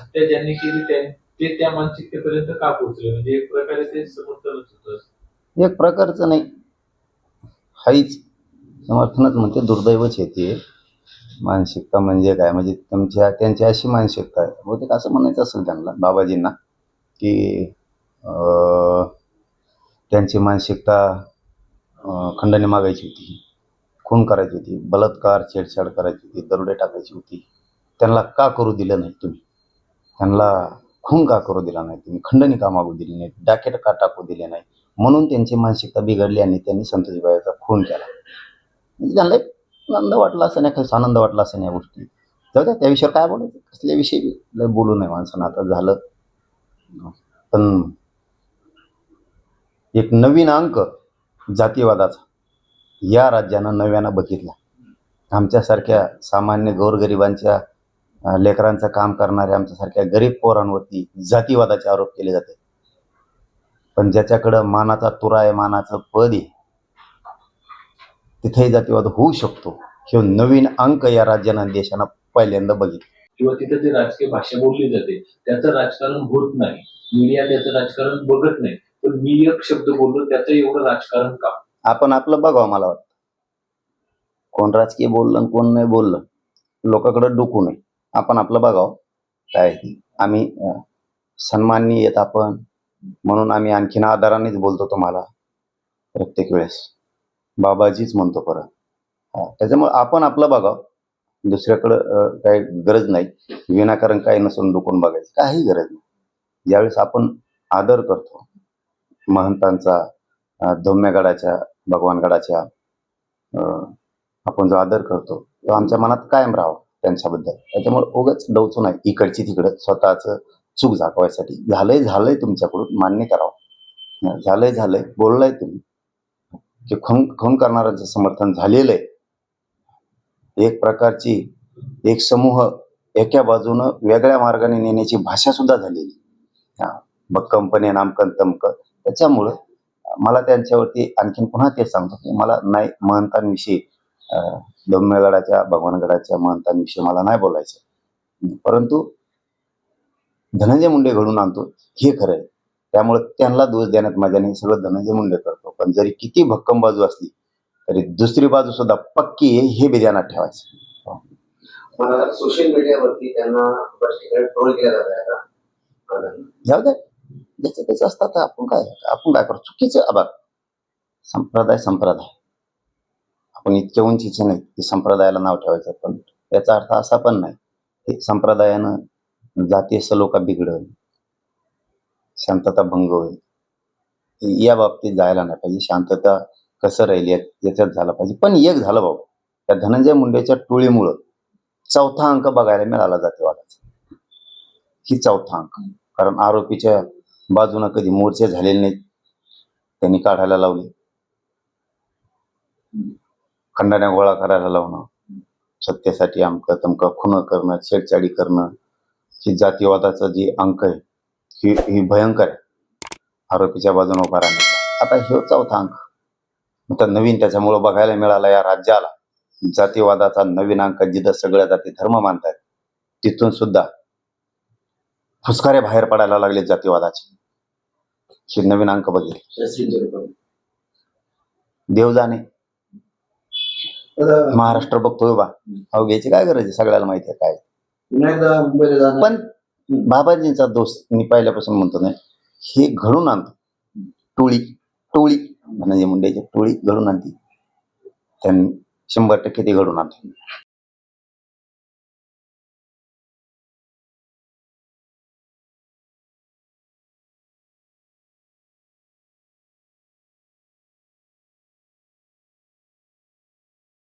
हत्या ज्यांनी केली ते त्या मानसिकतेपर्यंत का पोहोचले? म्हणजे एक प्रकारे ते समर्थनच होतं एक प्रकारचं नाही. हाईच. समर्थनच म्हणते. दुर्दैवच येते मानसिकता म्हणजे काय? म्हणजे तुमच्या त्यांची अशी मानसिकता आहे. बहुतेक असं म्हणायचं असेल त्यांना बाबाजींना की अं, त्यांची मानसिकता अं, खंडणी मागायची होती. खून करायची होती. बलात्कार छेडछाड करायची होती. दरोडे टाकायची होती. त्यांना का करू दिलं नाही तुम्ही? त्यांना खून का करू दिला नाही? तुम्ही खंडणी का मागू दिली नाही? डाकेट का टाकू दिले नाही? म्हणून त्यांची मानसिकता बिघडली आणि त्यांनी संतोषबाईचा खून केला. म्हणजे त्यांना एक आनंद वाटला असं नाही काही आनंद वाटला असं नाही या गोष्टी. जाऊ द्या त्या विषयावर काय बोलायचं? कसल्याविषयी लय बोलू नये माणसानं आता झालं. पण एक नवीन अंक जातीवादाचा या राज्यानं नव्यानं बघितला. आमच्यासारख्या सामान्य गोरगरिबांच्या लेकरांचं काम करणाऱ्या आमच्यासारख्या गरीब पोरांवरती जातीवादाचे आरोप केले जाते. पण ज्याच्याकडं मानाचा तुरा आहे मानाचं पद आहे तिथेही जातीवाद होऊ शकतो. हे नवीन अंक या राज्यानं देशानं पहिल्यांदा बघितलं. किंवा तिथं जे राजकीय भाषा बोलली जाते त्याचं राजकारण होत नाही. मीडिया त्याचं राजकारण बघत नाही. पण मी एक शब्द बोललो त्याचं एवढं राजकारण का? आपण आपलं बघावं मला वाटतं. कोण राजकीय बोललं कोण नाही बोललं लोकांकडे डुकू नये. आपण आपलं बघावं. काय आम्ही सन्माननी येत आपण. म्हणून आम्ही आणखीन आदरानेच बोलतो तुम्हाला. प्रत्येक वेळेस. बाबाजीच म्हणतो परत. त्याच्यामुळे आपण आपलं बघावं. दुसऱ्याकडं काही गरज नाही. विनाकारण काही नसून डुकून बघायचं. काही गरज नाही. ज्यावेळेस आपण आदर करतो महंतांचा अं, भगवानगडाच्या अं, आपण जो आदर करतो तो आमच्या मनात कायम राहावा. त्यांच्याबद्दल. त्याच्यामुळे उगाच डवचू नाही इकडची तिकडं स्वतःचं चूक झाकवायसाठी. झालंय झालंय तुमच्याकडून. मान्य करावं. झालंय झालंय. बोललाय तुम्ही. की खून खून करणाऱ्यांचं समर्थन झालेलं आहे. एक प्रकारची एक समूह एका बाजूनं वेगळ्या मार्गाने नेण्याची भाषा सुद्धा झालेली. हा भक्कम पण नामकन तमक त्याच्यामुळं मला त्यांच्यावरती आणखीन पुन्हा ते सांगतो की मला नाही महंतांविषयी अं, दौम्यगडाच्या भगवानगडाच्या महंतांविषयी मला नाही बोलायचं. परंतु धनंजय मुंडे घडून आणतो हे खरं आहे. त्यामुळे त्यांना दोष देण्यात माझ्या नाही सगळं धनंजय मुंडे करतो. पण जरी किती भक्कम बाजू असली तरी दुसरी बाजू सुद्धा पक्की आहे हे बी ध्यानात ठेवायचं सोशल मीडियावरती त्यांना ट्रोल जात जाऊ दे. ज्याचं त्याचं असतात आपण काय आपण काय करू? चुकीचं अबा संप्रदाय संप्रदाय. आपण इतक्या उंचीचे नाही की संप्रदायाला नाव ठेवायचं. पण याचा अर्थ असा पण नाही की संप्रदायानं जातीय सलोखा बिघडल शांतता भंग होईल. या बाबतीत जायला नाही पाहिजे. शांतता कसं राहील याच्यात झालं पाहिजे. पण एक झालं बाबा त्या धनंजय मुंडेच्या टोळीमुळं चौथा अंक बघायला मिळाला जातीवादाचा. ही चौथा अंक. कारण आरोपीच्या बाजूनं कधी मोर्चे झालेले नाहीत. त्यांनी काढायला लावले. खंडाण्या गोळा करायला लावणं सत्तेसाठी अमकं तमकं खुनं करणं छेडछाडी करणं ही जातीवादाचं जे अंक आहे ही ही भयंकर आहे. आरोपीच्या बाजूने उभा राहण्याचा आता हे चौथा अंक. आता नवीन त्याच्यामुळं बघायला मिळाला या राज्याला. जातीवादाचा नवीन अंक जिथं सगळ्या जाती धर्म मानतात तिथून सुद्धा फुसकारे बाहेर पडायला लागले जातीवादाचे. हे नवीन अंक बघितले. देव जाणे महाराष्ट्र बघतोय बा अहो घ्यायची काय गरज आहे? सगळ्याला माहिती आहे काय? एकदा मुंबईला पण बाबाजींचा दोष मी पहिल्यापासून म्हणतो नाही. हे घडून आणतो. टोळी टोळी. म्हणजे मुंड्याची टोळी घडून आणते. त्यांनी शंभर टक्के ते घडून आणते.